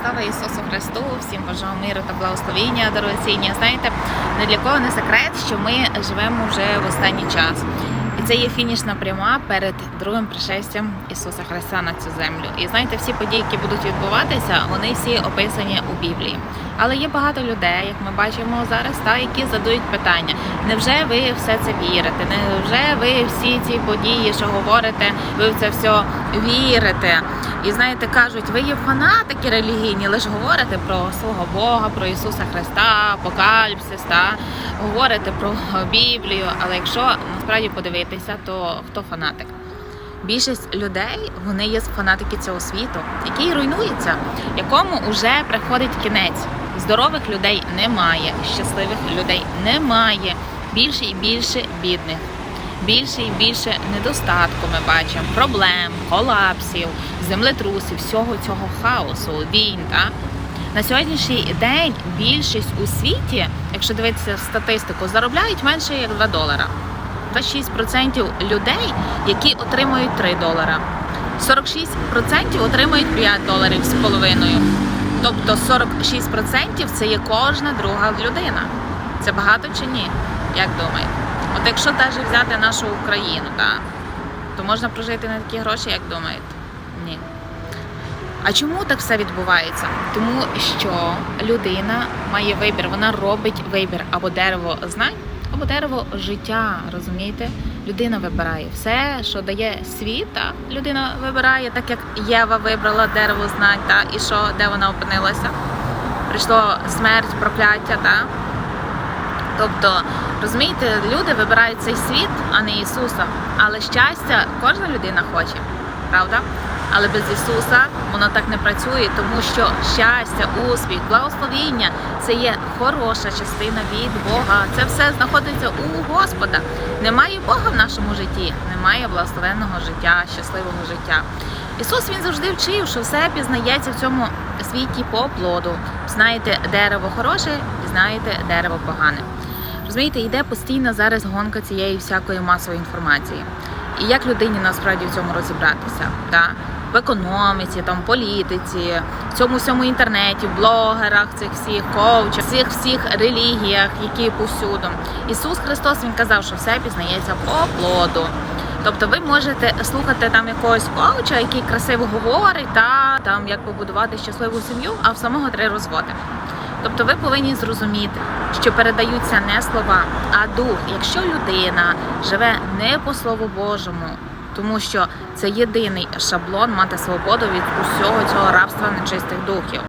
Слава Ісусу Христу! Всім бажаю миру та благословіння, дорогоціння. Знаєте, не для кого не секрет, що ми живемо вже в останній час. І це є фінішна пряма перед другим пришестям Ісуса Христа на цю землю. І знаєте, всі події, які будуть відбуватися, вони всі описані у Біблії. Але є багато людей, як ми бачимо зараз, та які задають питання: невже ви все це вірите? Невже ви всі ці події, що говорите, ви в це все вірите? І знаєте, кажуть, ви є фанатики релігійні, лише говорите про свого Бога, про Ісуса Христа, апокаліпсис, та говорите про Біблію. Але якщо насправді подивитися, то хто фанатик? Більшість людей вони є фанатики цього світу, який руйнується, якому вже приходить кінець. Здорових людей немає, щасливих людей немає. Більше і більше бідних, більше і більше недостатку ми бачимо, проблем, колапсів, землетрусів, всього цього хаосу, війн. Та? На сьогоднішній день більшість у світі, якщо дивитися статистику, заробляють менше як 2 долара. 26% людей, які отримують 3 долара. 46% отримують 5 доларів з половиною. Тобто 46% це є кожна друга людина. Це багато чи ні? Як думаєте? От якщо навіть взяти нашу Україну, так, то можна прожити на такі гроші, як думаєте? Ні. А чому так все відбувається? Тому що людина має вибір, вона робить вибір або дерево знань, або дерево життя. Розумієте? Людина вибирає все, що дає світ, та людина вибирає, так як Єва вибрала дерево знань, та і що, де вона опинилася? Прийшло смерть, прокляття, та Тобто, розумієте, люди вибирають цей світ, а не Ісуса. Але щастя кожна людина хоче, правда? Але без Ісуса воно так не працює, тому що щастя, успіх, благословіння це є хороша частина від Бога. Це все знаходиться у Господа. Немає Бога в нашому житті, немає благословенного життя, щасливого життя. Ісус він завжди вчив, що все пізнається в цьому світі по плоду. Знаєте дерево хороше, знаєте дерево погане. Розумієте, йде постійно зараз гонка цієї всякої масової інформації. І як людині насправді в цьому розібратися? Да? В економіці, там, політиці, в цьому всьому інтернеті, в блогерах, цих всіх коучах, всіх всіх релігіях, які повсюду. Ісус Христос Він казав, що все пізнається по плоду. Тобто ви можете слухати там якогось коуча, який красиво говорить, та там як побудувати щасливу сім'ю, а в самого три розводи. Тобто ви повинні зрозуміти, що передаються не слова, а дух. Якщо людина живе не по Слову Божому, тому що це єдиний шаблон мати свободу від усього цього рабства нечистих духів.